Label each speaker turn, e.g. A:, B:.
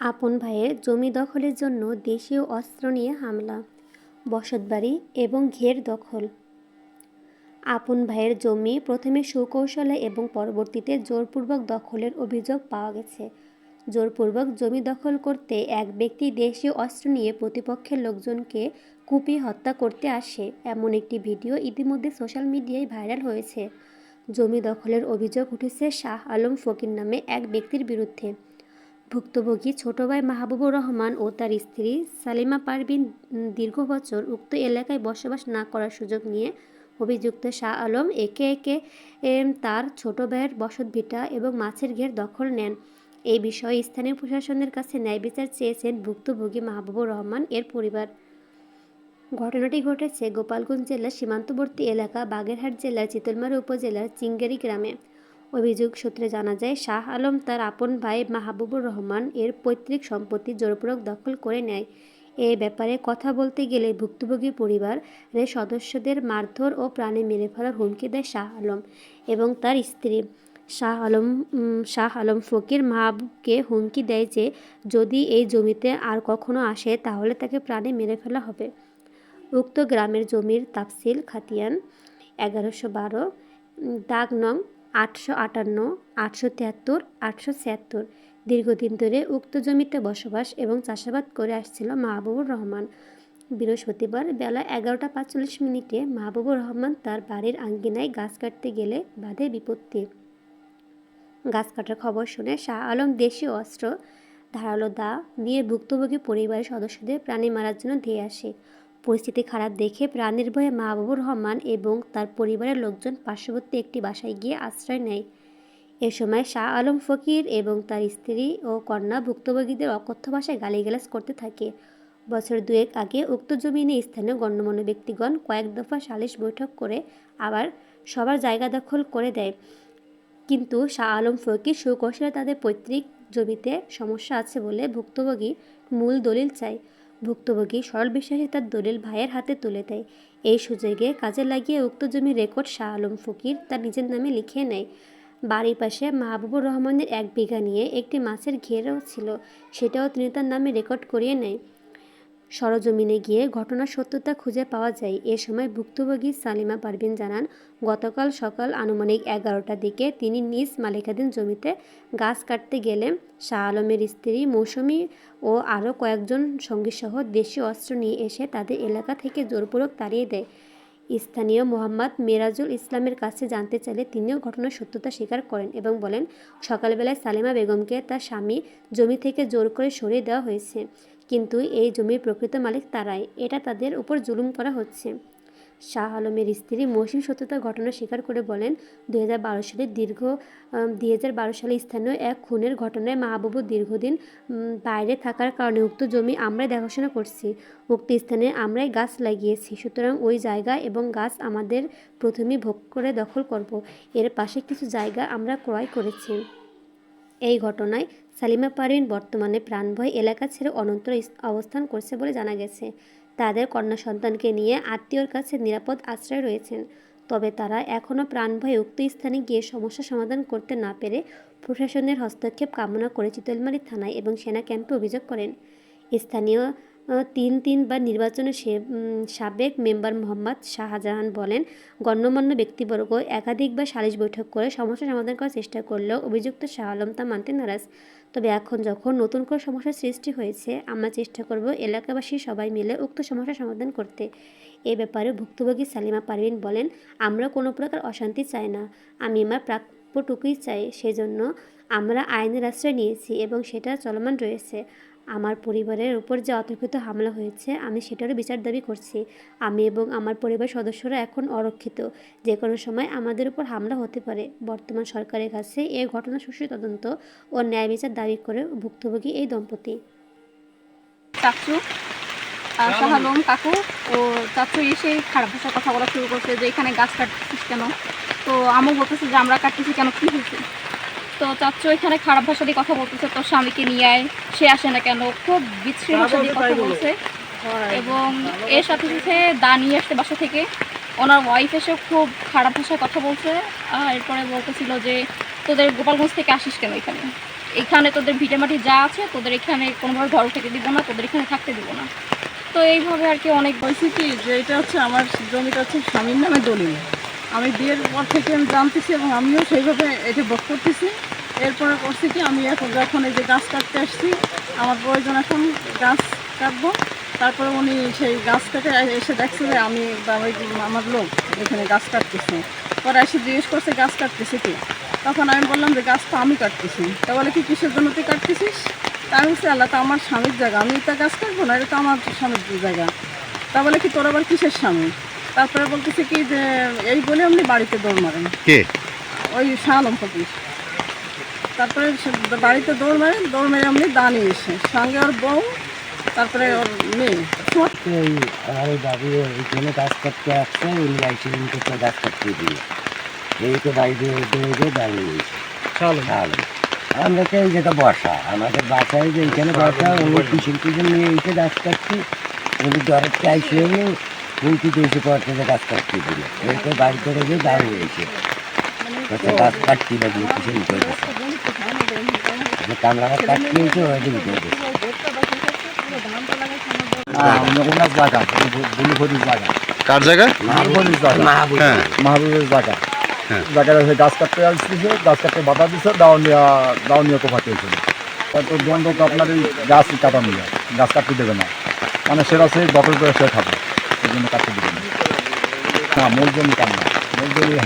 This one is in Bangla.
A: আপন ভাইয়ের জমি দখলের জন্য দেশীয় অস্ত্র নিয়ে হামলা, বসতবাড়ি এবং ঘের দখল। আপন ভাইয়ের জমি প্রথমে সুকৌশলে এবং পরবর্তীতে জোরপূর্বক দখলের অভিযোগ পাওয়া গেছে। জোরপূর্বক জমি দখল করতে এক ব্যক্তি দেশীয় অস্ত্র নিয়ে প্রতিপক্ষের লোকজনকে কুপিয়ে হত্যা করতে আসে, এমন একটি ভিডিও ইতিমধ্যে সোশ্যাল মিডিয়ায় ভাইরাল হয়েছে। জমি দখলের অভিযোগ উঠেছে শাহ আলম ফকির নামে এক ব্যক্তির বিরুদ্ধে। ভুক্তভোগী ছোট ভাই মাহবুবুর রহমান ও তার স্ত্রী সালিমা পারভিন দীর্ঘ বছর উক্ত এলাকায় বসবাস না করার সুযোগ নিয়ে অভিযুক্ত শাহ আলম একে একে তার ছোট ভাইয়ের বসতভিটা এবং মাছের ঘের দখল নেন। এই বিষয়ে স্থানীয় প্রশাসনের কাছে ন্যায় বিচার চেয়েছেন ভুক্তভোগী মাহবুবুর রহমান, এর পরিবার। ঘটনাটি ঘটেছে গোপালগঞ্জ জেলার সীমান্তবর্তী এলাকা বাগেরহাট জেলার চিতলমারি উপজেলার চিঙ্গেরি গ্রামে। অভিযোগ সূত্রে জানা যায়, শাহ আলম তার আপন ভাই মাহবুবুর রহমান এর পৈতৃক সম্পত্তি জোরপূরক দখল করে নেয়। এ ব্যাপারে কথা বলতে গেলে ভুক্তভোগী পরিবারের সদস্যদের মারধর ও প্রাণে মেরে ফেলার হুমকি দেয় শাহ আলম এবং তার স্ত্রী। শাহ আলম শাহ আলম ফকির মাহবুবকে হুমকি দেয় যে, যদি এই জমিতে আর কখনো আসে, তাহলে তাকে প্রাণে মেরে ফেলা হবে। উক্ত গ্রামের জমির তাফসিল খাতিয়ান, এগারোশো বারো দাগ নং আটশো আটান্ন, আটশো তিয়াত্তর, আটশো ছিয়াত্তর দীর্ঘদিন ধরে উক্ত জমিতে বসবাস এবং চাষাবাদ করে আসছিল মাহবুবুর রহমান। বৃহস্পতিবার বেলা এগারোটা পাঁচচল্লিশ মিনিটে মাহবুবুর রহমান তার বাড়ির আঙ্গিনায় গাছ কাটতে গেলে বাধে বিপত্তি। গাছ কাটার খবর শুনে শাহ আলম দেশীয় অস্ত্র, ধারালো দা নিয়ে ভুক্তভোগী পরিবারের সদস্যদের প্রাণী মারার জন্য ধেয়ে আসে। পরিস্থিতি খারাপ দেখে প্রাণের ভয়ে মাহবুবুর রহমান এবং তার পরিবারের লোকজন পার্শ্ববর্তী একটি বাসায় গিয়ে আশ্রয় নেয়। এ সময় শাহ আলম ফকির এবং তার স্ত্রী ও কন্যা ভুক্তভোগীদের অকথ্য ভাষায় গালিগালাজ করতে থাকে। বছর দুয়েক আগে উক্ত জমিনে স্থানীয় গণ্যমান্য ব্যক্তিগণ কয়েক দফা সালিশ বৈঠক করে আবার সবার জায়গা দখল করে দেয়। কিন্তু শাহ আলম ফকির সুকৌশলে তাদের পৈতৃক জমিতে সমস্যা আছে বলে ভুক্তভোগী মূল দলিল চায়। ভুক্তভোগী সরল বিশ্বাসে তার দলিল ভাইয়ের হাতে তুলে দেয়। এই সুযোগে কাজে লাগিয়ে উক্ত জমির রেকর্ড শাহ আলম ফকির তার নিজের নামে লিখিয়ে নেয়। বাড়ির পাশে মাহবুবুর রহমানের এক বিঘা নিয়ে একটি মাছের ঘেরও ছিল। সেটাও তিনি তার নামে রেকর্ড করিয়ে নেয়। সরজমিনে গিয়ে ঘটনার সত্যতা খুঁজে পাওয়া যায়। এ সময় ভুক্তভোগী সালিমা পারভিন জানান, গতকাল সকাল আনুমানিক এগারোটার দিকে তিনি নিজ মালিকাধীন জমিতে গাছ কাটতে গেলে শাহ আলমের স্ত্রী মৌসুমি ও আরও কয়েকজন সঙ্গীসহ দেশীয় অস্ত্র নিয়ে এসে তাদের এলাকা থেকে জোরপূর্বক তাড়িয়ে দেয়। স্থানীয় মোহাম্মদ মেরাজুল ইসলামের কাছে জানতে চাইলে তিনিও ঘটনার সত্যতা স্বীকার করেন এবং বলেন, সকালবেলায় সালেমা বেগমকে তার স্বামী জমি থেকে জোর করে সরিয়ে দেওয়া হয়েছে। কিন্তু এই জমির প্রকৃত মালিক তারাই। এটা তাদের উপর জুলুম করা হচ্ছে। শাহ আলমের স্ত্রী মৌসুম সত্যতা ঘটনা স্বীকার করে বলেন, দুই সালে দীর্ঘ দুই সালে স্থানীয় এক খুনের ঘটনায় মাহবুবু দীর্ঘদিন বাইরে থাকার কারণে উক্ত জমি আমরাই দেখাশোনা করছি। উক্ত স্থানে আমরাই গাছ লাগিয়েছি, সুতরাং ওই জায়গা এবং গাছ আমাদের প্রথমেই ভোগ করে দখল করব। এর পাশে কিছু জায়গা আমরা ক্রয় করেছি। এই ঘটনায় সালিমা পারভিন বর্তমানে প্রাণভয় এলাকা ছেড়ে অনন্তর অবস্থান করছে বলে জানা গেছে। তাদের কন্যা সন্তানকে নিয়ে আত্মীয়র কাছে নিরাপদ আশ্রয় রয়েছেন। তবে তারা এখনও প্রাণভয়ে উক্ত স্থানে গিয়ে সমস্যা সমাধান করতে না পেরে প্রশাসনের হস্তক্ষেপ কামনা করে চিতলমারি থানায় এবং সেনা ক্যাম্পে অভিযোগ করেন। স্থানীয় তিন তিনবার নির্বাচনে সাবেক মেম্বার মোহাম্মদ শাহজাহান বলেন, গণ্যমান্য ব্যক্তিবর্গ একাধিকবার সালিশ বৈঠক করে সমস্যা সমাধান করার চেষ্টা করলেও অভিযুক্ত শাহ আলম তা মানতে নারাজ। তবে এখন যখন নতুন করে সমস্যার সৃষ্টি হয়েছে, আমরা চেষ্টা করব এলাকাবাসী সবাই মিলে উক্ত সমস্যার সমাধান করতে। এ ব্যাপারে ভুক্তভোগী সালিমা পারভিন বলেন, আমরা কোনো প্রকার অশান্তি চাই না। আমি আমার প্রাপ্যটুকুই চাই। সেজন্য আমরা আইনের আশ্রয় নিয়েছি এবং সেটা চলমান রয়েছে। আমার পরিবারের উপর যে অতর্কিত হামলা হয়েছে আমি সেটারও বিচার দাবি করছি। আমি এবং আমার পরিবার সদস্যরা এখন অরক্ষিত। যে কোনো সময় আমাদের উপর হামলা হতে পারে। বর্তমান সরকারের কাছে এই ঘটনা সুষ্ঠু তদন্ত ও ন্যায় বিচার দাবি করে ভুক্তভোগী এই দম্পতি।
B: চাচু শাহালম কাকু ও চাচু এসে খারাপ ভাষায় কথা বলা শুরু করছে যে এখানে গাছ কাটতেছিস কেন? তো আমও বলতেছে যে আমরা কাটতেছি কেন? কী হয়েছে? তো চাচু এখানে খারাপ ভাষা দিয়ে কথা বলতেছে তোর স্বামীকে নিয়ে আয় সে আসে না কেন? খুব বিচ্ছিরি ভাষা দিয়ে কথা বলছে। এবং এর সাথে সাথে দা নিয়ে আসছে বাসা থেকে। ওনার ওয়াইফ এসে খুব খারাপ ভাষায় কথা বলছে। আর এরপরে বলতেছিল যে তোদের গোপালগঞ্জ থেকে আসিস কেন এখানে? এখানে তোদের ভিটামাটি যা আছে তোদের এখানে কোনোভাবে ঘর থেকে দিব না তোদের এখানে থাকতে দিব না। তো এইভাবে আর কি অনেক
C: বলছি কি যে এটা হচ্ছে আমার জমিটা হচ্ছে স্বামীর নামে দলিল। আমি বিয়ের পর থেকে আমি জানতেছি এবং আমিও সেইভাবে এটা ভোগ করতেছি। এরপরে করছি কি, আমি এখন যখন এই যে গাছ কাটতে আসছি, আমার প্রয়োজন এখন গাছ কাটবো। তারপরে উনি সেই গাছ কেটে, এসে দেখছে যে আমি বা ওই আমার লোক এখানে গাছ কাটতেছে। পরে এসে জিজ্ঞেস করছে, গাছ কাটতেছে কি? তখন আমি বললাম যে, গাছ তো আমি কাটতেছি। তা বলে, কি কিসের জন্য তুই কাটতেছিস? তা আমি বলছি, আল্লাহ, তো আমার স্বামীর জায়গা। আমি তো গাছ কাটবো না, এটা তো আমার স্বামীর জায়গা। তা বলে, কি তোর আবার কিসের স্বামী? তারপরে বলতেছে কি যে এই বলে আপনি বাড়িতে দৌড় মারেন।
D: কে?
C: ওই শালম ফকির তারপরে সে বাড়িতে দৌড় মারেন দৌড় মেরে আপনি দাঁড়িয়ে এসে। সঙ্গে ওর বউ তারপরে ওর মেয়ে।
E: আমার বাবু আসছে গাছ কাটতে দিয়ে এই তো বাড়িতে দৌড়ে দাঁড়িয়ে
D: চলো
E: ভালো আমরা তো এই যেটা বসা আমাদের বাসায় যে এইখানে বসা উনি টিফিন টিফিন নিয়ে এসে চাইছে উল্টিতে এসে পড়ছে যে গাছ কাটতে দিল। এই তো বাড়িতে রেখে দাঁড়িয়ে বলছে গাছ কাটছি না দিয়ে টিফিন করে দিচ্ছে যে কামরা গাছ কাটতে করে
F: বুলুফরির
D: কার জায়গা?
F: মাহবুবের গাছ কাটতে গাছ কাটতে দিচ্ছে দাউনিয়া দাউনিয়া কোফা হয়েছিল তারপর আপনার এই গাছ কাটা নিয়ে গাছ কাটতে দেবে না। মানে সেটা সে দখল করে সে খাবে। সেই জন্য কাটতে দেবে না। মূল জমি কাম না। মূল জমি